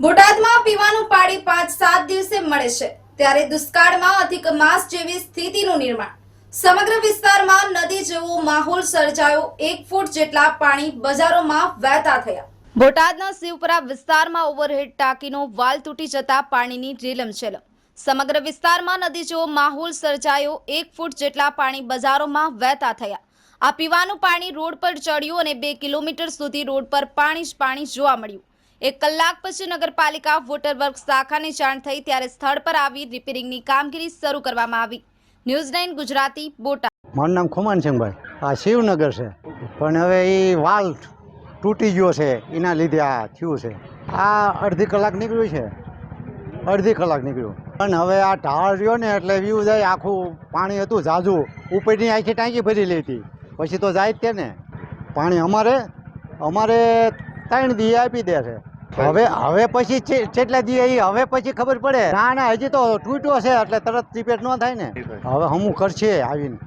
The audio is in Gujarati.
બોટાદમાં પીવાનું પાણી પાંચ સાત દિવસે મળે છે. ત્યારે દુષ્કાળમાં અધિક માસ જેવી સ્થિતિનું નિર્માણ. સમગ્ર વિસ્તારમાં નદી જેવો માહોલ સર્જાયો. એક ફૂટ જેટલા પાણી બજારોમાં વહેતા થયા. બોટાદના શિવપુરા વિસ્તારમાં ઓવરહેડ ટાંકીનો વાલ તૂટી જતા પાણીની રેલમછેલમ સમગ્ર વિસ્તારમાં નદી જેવો માહોલ સર્જાયો. એક ફૂટ જેટલા પાણી બજારોમાં વહેતા થયા. આ પીવાનું પાણી રોડ પર ચડ્યું અને બે કિલોમીટર સુધી રોડ પર પાણી જ પાણી જોવા મળ્યું. એક કલાક પછી નગરપાલિકા વોટર વર્ક શાખાને જાણ થઈ ત્યારે સ્થળ પર આવી રિપેરિંગની કામગીરી શરૂ કરવામાં આવી. News nine Gujarati, Botad. મારું નામ ખુમાનસિંહભાઈ આ શિવનગર છે. પણ હવે એ વાલ તૂટી ગયો છે. એના લીધે આ થયું છે. આ અડધી કલાક નીકળ્યું છે. અડધી કલાક નીકળ્યું. પણ હવે આ ઢાળ રહ્યો ને એટલે વ્યૂ જાય, આખું પાણી હતું ઝાઝું. ઉપરની આખી ટાંકી ભરી લેતી પછી તો જાય જ તે ને. પાણી અમારે અમારે ત્રણ દી આપી દે છે. હવે હવે પછી કેટલા દી હવે પછી ખબર પડે. ના ના હજી તો તૂટ્યો છે એટલે તરત રિપેર ન થાય ને. હવે હમું કરશે આવીને.